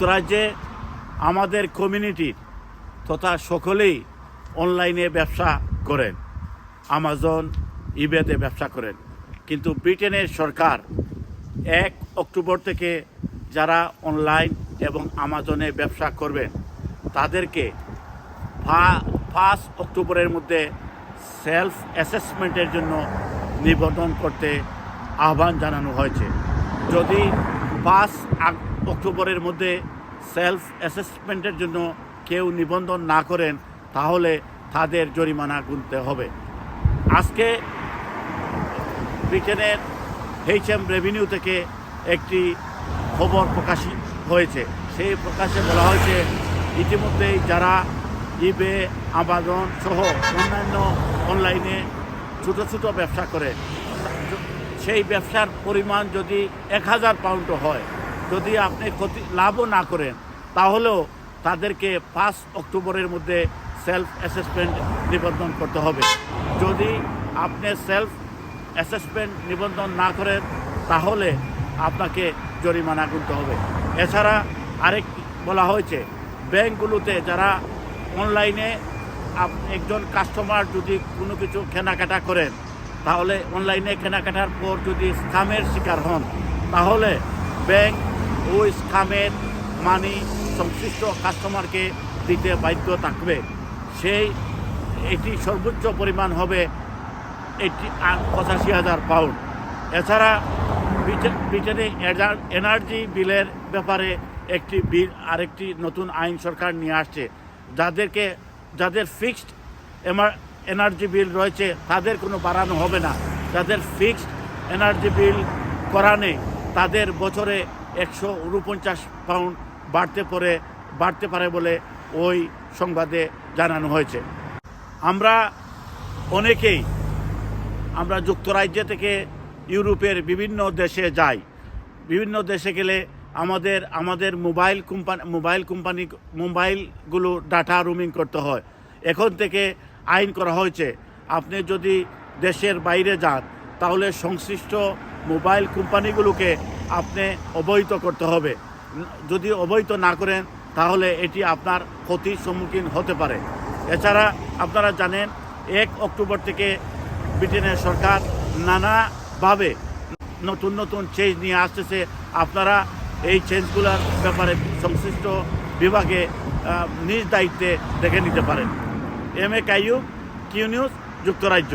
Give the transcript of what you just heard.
যুক্তরাজ্যে আমাদের কমিউনিটির তথা সকলেই অনলাইনে ব্যবসা করেন। আমাজন ইবেতে ব্যবসা করেন। কিন্তু ব্রিটেনের সরকার এক অক্টোবর থেকে যারা অনলাইন এবং আমাজনে ব্যবসা করবেন, তাদেরকে ফার্স্ট অক্টোবরের মধ্যে সেলফ অ্যাসেসমেন্টের জন্য নিবন্ধন করতে আহ্বান জানানো হয়েছে। যদি পাঁচ অক্টোবরের মধ্যে সেলফ অ্যাসেসমেন্টের জন্য কেউ নিবন্ধন না করেন, তাহলে তাদের জরিমানা গুনতে হবে। আজকে ব্রিটেনের এইচ এম রেভিনিউ থেকে একটি খবর প্রকাশিত হয়েছে। সেই প্রকাশে বলা হয়েছে, ইতিমধ্যেই যারা ইবে আমাজন সহ অন্যান্য অনলাইনে ছোট ছোট ব্যবসা করে সেই ব্যবসার পরিমাণ যদি এক হাজার পাউন্ড হয়, যদি আপনি ক্ষতি লাভও না করেন, তাহলেও তাদেরকে পাঁচ অক্টোবরের মধ্যে সেলফ অ্যাসেসমেন্ট নিবন্ধন করতে হবে। যদি আপনি সেলফ অ্যাসেসমেন্ট নিবন্ধন না করেন, তাহলে আপনাকে জরিমানা গুনতে হবে। এছাড়া আরেক বলা হয়েছে, ব্যাংকগুলোতে যারা অনলাইনে একজন কাস্টমার যদি কোনো কিছু কেনাকাটা করেন তাহলে অনলাইনে কেনাকাটার পর যদি স্কামের শিকার হন, তাহলে ব্যাংক ওই স্কামের মানি সংশ্লিষ্ট কাস্টমারকে দিতে বাধ্য থাকবে। সেই, এটি সর্বোচ্চ পরিমাণ হবে এইটি পঁচাশি হাজার পাউন্ড। এছাড়া ব্রিটে- ব্রিটেনে এনার- এনার্জি বিলের ব্যাপারে একটি বিল, আরেকটি নতুন আইন সরকার নিয়ে আসছে। যাদেরকে, যাদের ফিক্সড এনার্জি বিল রয়েছে, তাদের কোনো বাড়ানো হবে না। যাদের ফিক্সড এনার্জি বিল করা নেই, তাদের বছরে একশো উনপঞ্চাশ পাউন্ড বাড়তে পরে, বাড়তে পারে বলে ওই সংবাদে জানানো হয়েছে। আমরা অনেকেই, আমরা যুক্তরাজ্য থেকে ইউরোপের বিভিন্ন দেশে যাই। বিভিন্ন দেশে গেলে আমাদের আমাদের মোবাইল কোম্পানি মোবাইল কোম্পানি, মোবাইলগুলো ডাটা রুমিং করতে হয়। এখন থেকে আইন করা হয়েছে। আপনি যদি দেশের বাইরে যান, তাহলে সংশ্লিষ্ট মোবাইল কোম্পানিগুলোকে আপনি অবহিত করতে হবে। যদি অবহিত না করেন, তাহলে এটি আপনার ক্ষতির সম্মুখীন হতে পারে। এছাড়া আপনারা জানেন, এক অক্টোবর থেকে ব্রিটেনের সরকার নানাভাবে নতুন নতুন চেঞ্জ নিয়ে আসতেছে। আপনারা এই চেঞ্জগুলোর ব্যাপারে সংশ্লিষ্ট বিভাগে নিজ দায়িত্বে দেখে নিতে পারেন। M A Kaiyub Q news যুক্তরাজ্য।